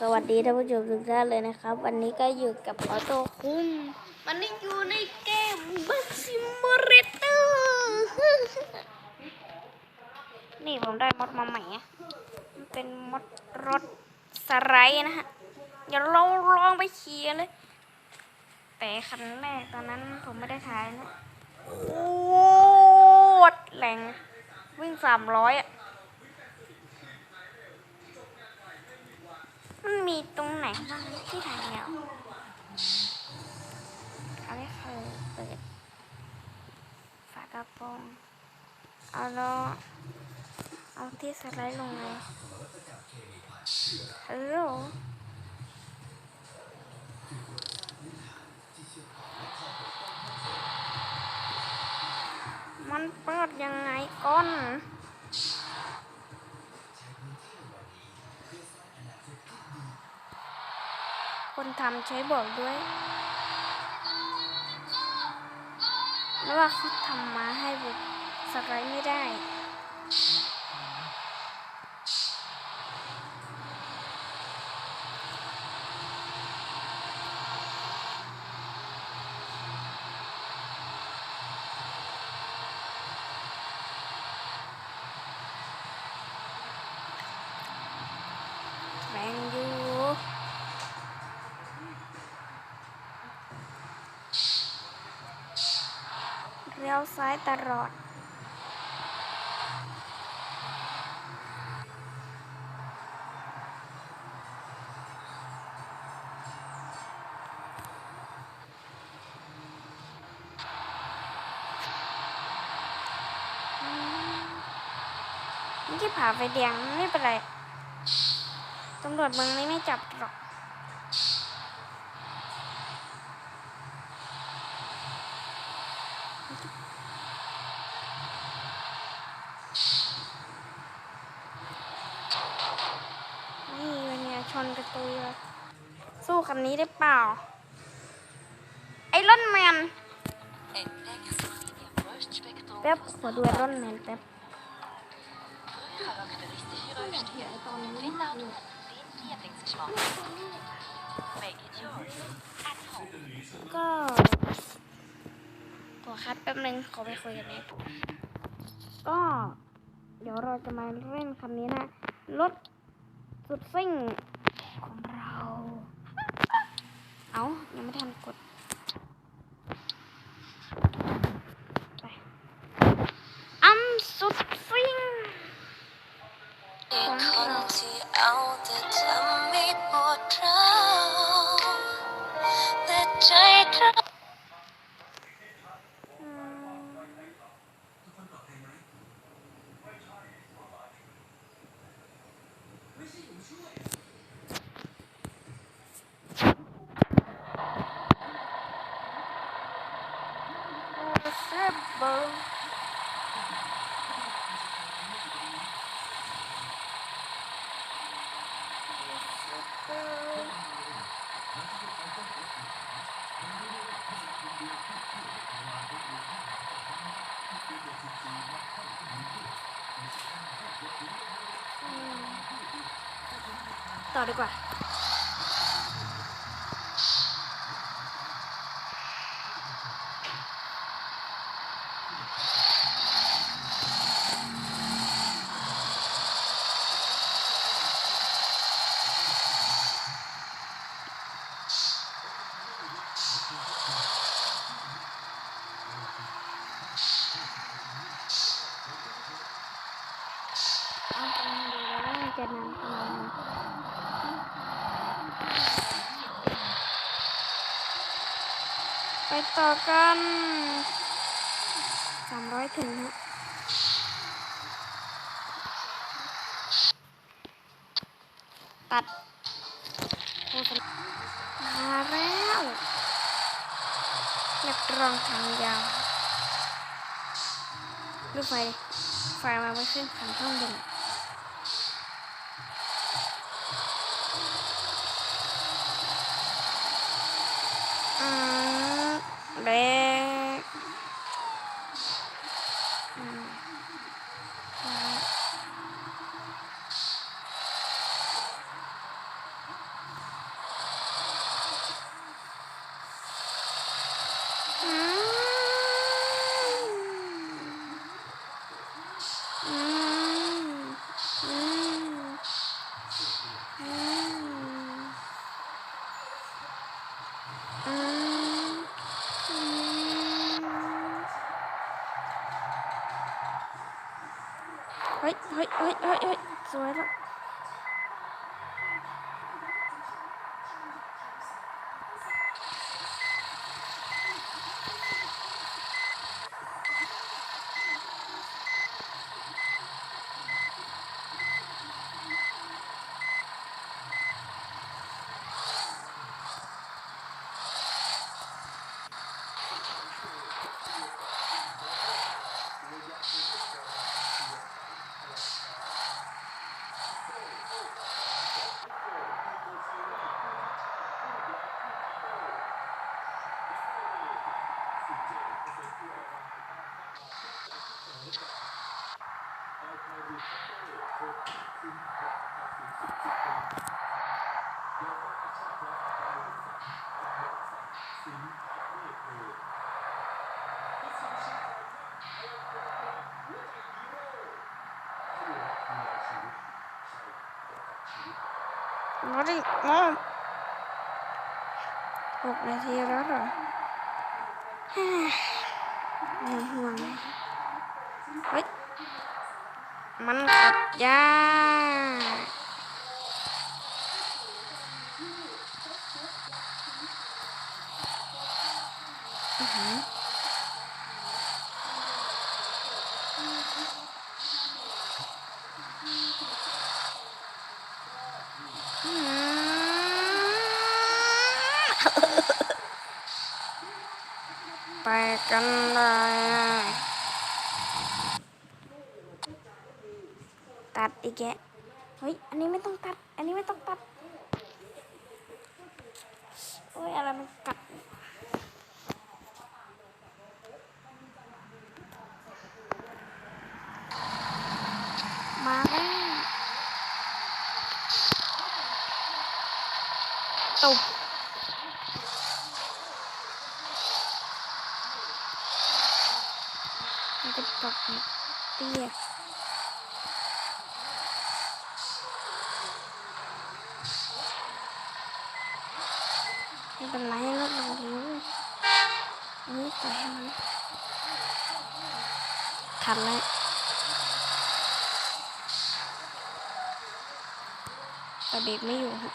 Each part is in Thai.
สวัสดีท่านผู้ชมทุกท่านเลยนะครับ วันนี้ก็อยู่กับออโต้คุงวันนี้อยู่ในเกมบัสซิมเรเตอร์นี่ผมได้มอดมาใหม่อะมันเป็นมอดรถสไลด์นะฮะอย่าลองลองไปขี่เลย แต่คันแรกตอนนั้นผมไม่ได้ถ่ายนะโคตรแรงวิ่งสามร้อยอะ มันมีตรงไหนบ้างที่ถ่ายแล้วเอาไม่เคยเปิดฝากระโปรงเอาแล้วเอาที่สไลด์ลงเลยฮัลโหลมันเปิดยังไงก้อน ทำใช้บอกด้วยแล้วว่าเขาทำมาให้บุกสไลด์ไม่ได้ แรงอยู่ เลี้ยวซ้าย ตลอด ที่ผ่าไฟแดงไม่เป็นไร ตำรวจเมืองนี้ไม่จับหรอก นี่เป็ นกระตือสู้คันนี้ได้เปล่า ไอ้รอนแมนเป๊บขอดูไอ้รอนแมนเป๊บก็ขอคัดแป๊บนึงขอไปคุยกันแม่ก็ เดี๋ยวเราจะมาเล่นคำนี้นะ รถสุดซิ่งเรา เอายังไม่ทันกด ต่อดีกว่า เอาไปดูแล้วว่ามันจะนำขนาดไหนไปต่อ กันสามร้อยถึงฮะตัดมาแล้วนักรองทางยาวลูกไฟไฟมาไว้ขึ้นขันข้างบน ม 哎哎，怎么了？nó đi nó cuộc này thì đó rồi. Buồn buồn ấy มันกัดยากไปกันเลย ตัดอีกแกเฮ้ย อันนี้ไม่ต้องตัด อันนี้ไม่ต้องตัด โอ้ยอะไรมันกัด มาแล้วตุบมันจะปักเตี้ย ไม่เป็นไรลดลงเดียนี่ใส่ให้มันทันแล้วแต่เบรกไม่อยู่ฮะ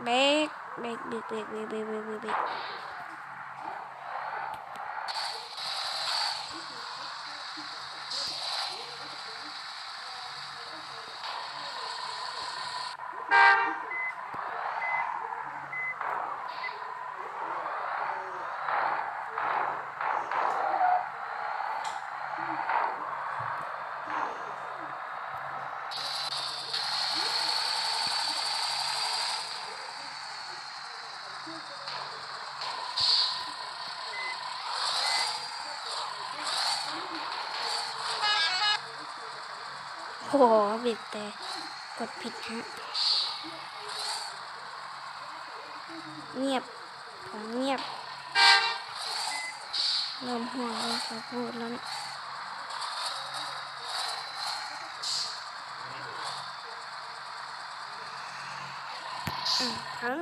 Make, make, make, make, make, make, make, make. โอ้โหบิดแต่กดผิดฮะ เงียบ ผมเงียบ เริ่มห่วงเลยจะพูดแล้วเนี่ย อืมถึง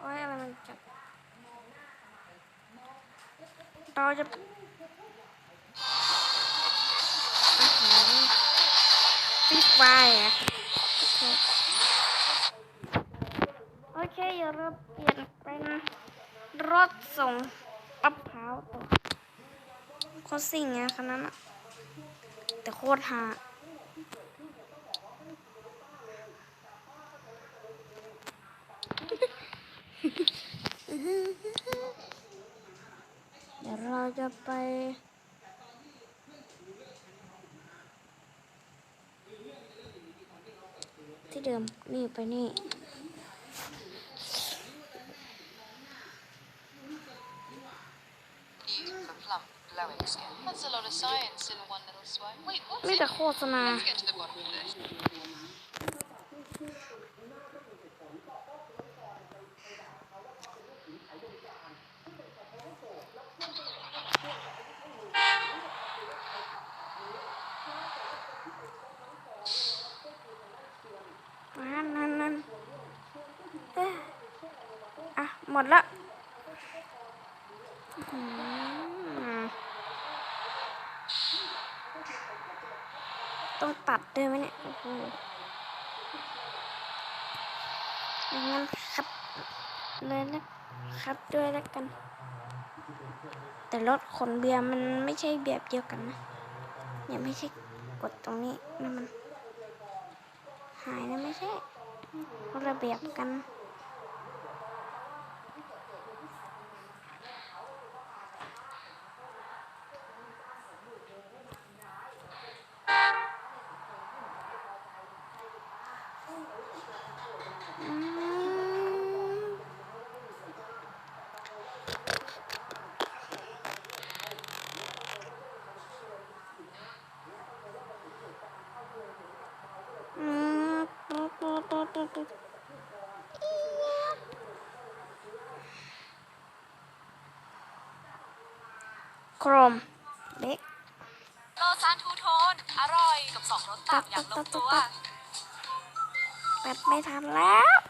โอ้ยอะไรมันจับ เราจะปิดไฟอะโอเคโอเคเดี๋ยวเราเปลี่ยนเป็นรถส่งมะพร้าวต่อโคตรสิ่งไงคันนั้นอะแต่โคตรฮา จะไปที่เดิม นี่ไปนี่ มีแต่โฆษณา หมดละต้องตัดด้วยไหมเนี่ยโอ้โหงั้นครับเลยนะครับด้วยแล้วกัน แต่รถขนเบียร์มันไม่ใช่แบบเดียวกันนะเนี่ยไม่ใช่กดตรงนี้นะมัน หายนะไม่ใช่คนละแบบกัน อืมอืมตุ๊ดตุ๊ดตุ๊ดตุ๊ดตุ๊ดโครมเล็กโลซานทูโทน อร่อยกับสองรสต่างอย่างลงตัวตัดไม่ทันแล้ว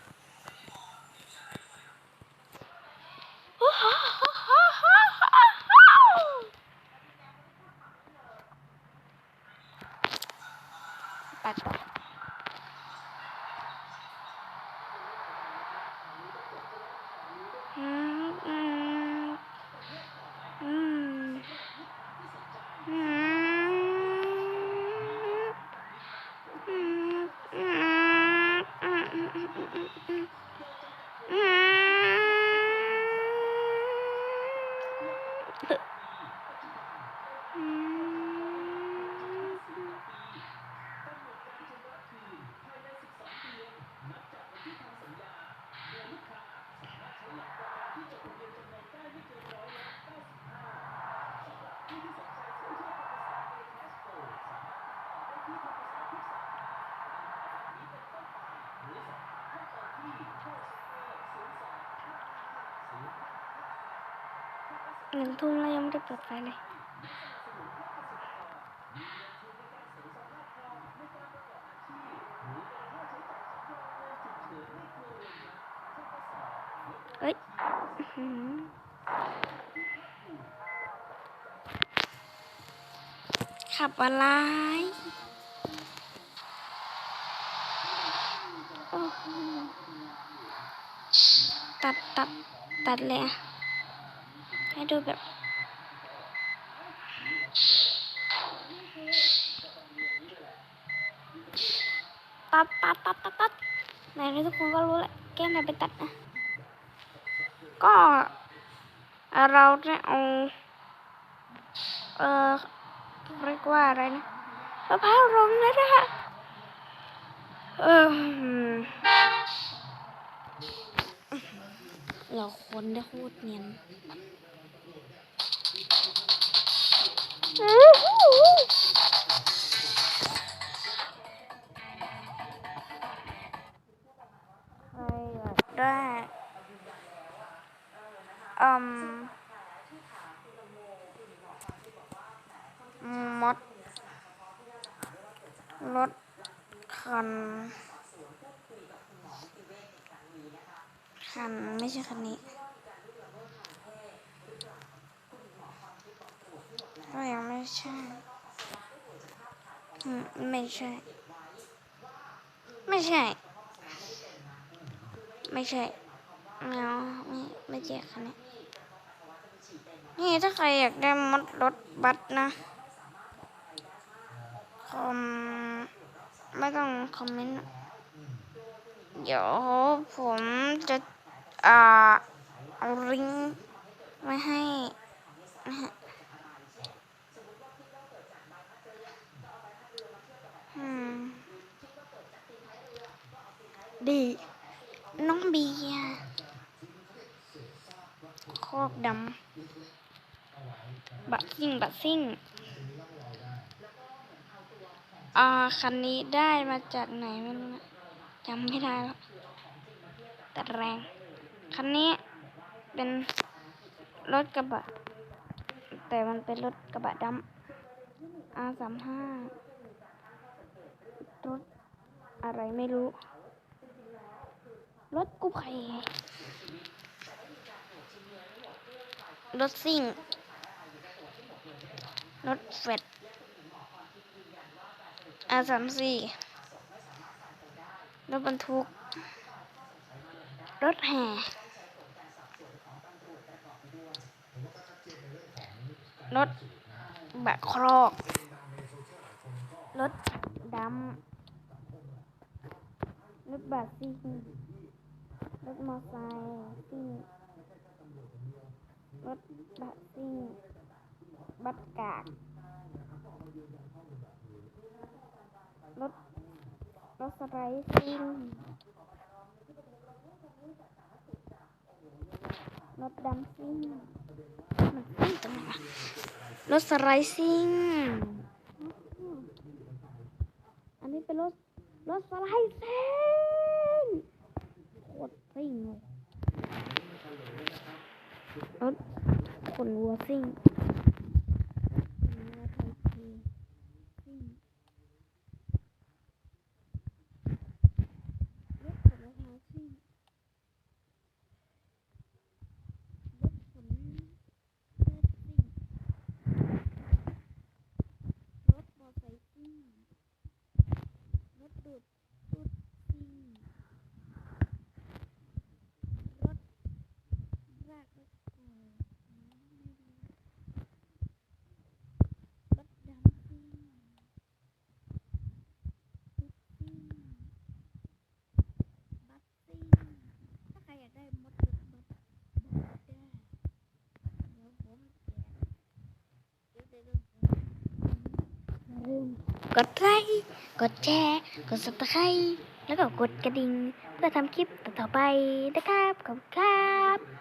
หนึ่งทุ่มแล้วยังไม่ได้เปิดไฟเลยเอ้ยขับอะไร ตัดตัดตัดเลยอะ ให้ดูแบบตัดตัดตัดตัดตัดไหนทุกคนก็รู้แหละแก้มไหนไปตัดนะ ก็เราจะเอาเออเรียกว่าอะไรนะมะพร้าวลงนะนะฮะเออเราคนได้โคตรเนียน ได้อืมมดรถคัน คัน ไม่ใช่คันนี้ ก็ยังไม่ใช่ไม่ใช่ ไม่ใช่ ไม่ใช่ไม่เอาไม่ไม่แจกคันนี้นี่ถ้าใครอยากได้มดรถบัสนะคอมไม่ต้องคอมเมนต์เดี๋ยวผมจะอ่าเอาลิงก์ไว้ให้นะฮะ ดีน้องเบียร์โคกดำบัตซิ่งบัตซิ่งอ่าคันนี้ได้มาจากไหนไม่รู้นะจำไม่ได้แล้วแต่แรง คันนี้เป็นรถกระบะ แต่มันเป็นรถกระบะดำ R สามห้ารถอะไรไม่รู้ รถกู้ภัยรถซิ่ง รถเฟดอาสามสี่รถบรรทุก รถแห่รถแบกครอก รถดำรถบัสซิ่ง ถมอไซค์ซิ่งรถบัสซิ่งบัสกาก รถ รถสไลด์ซิ่งรถดำซิ่งมันซิ่งรงไหนวะรถสไลด์ซิ่งอันนี้เป็นรถ รถสไลด์ซิ่งโคตรซิ่งเลยรถ ขนวัวซิ่งขนวัวไทยทีซิ่งรถขนมะพร้าวซิ่งรถขนเลือดซิ่งรถมอไซค์ซิ่ง รถดูดดูดซิ่งรถรากรถโกรถดำซิ่งรถซิ่งบัสซิ่งถ้าใครอยากได้มดรถบัสบอกได้เดี๋ยวผมแจกเดี๋ยวเดี๋ยวเดี๋ยวอย่าลืม กดไลค์กดแชร์ กดซับสไคร้แล้วก็กดกระดิ่ง เพื่อทำคลิปต่อไปนะครับ ขอบคุณครับ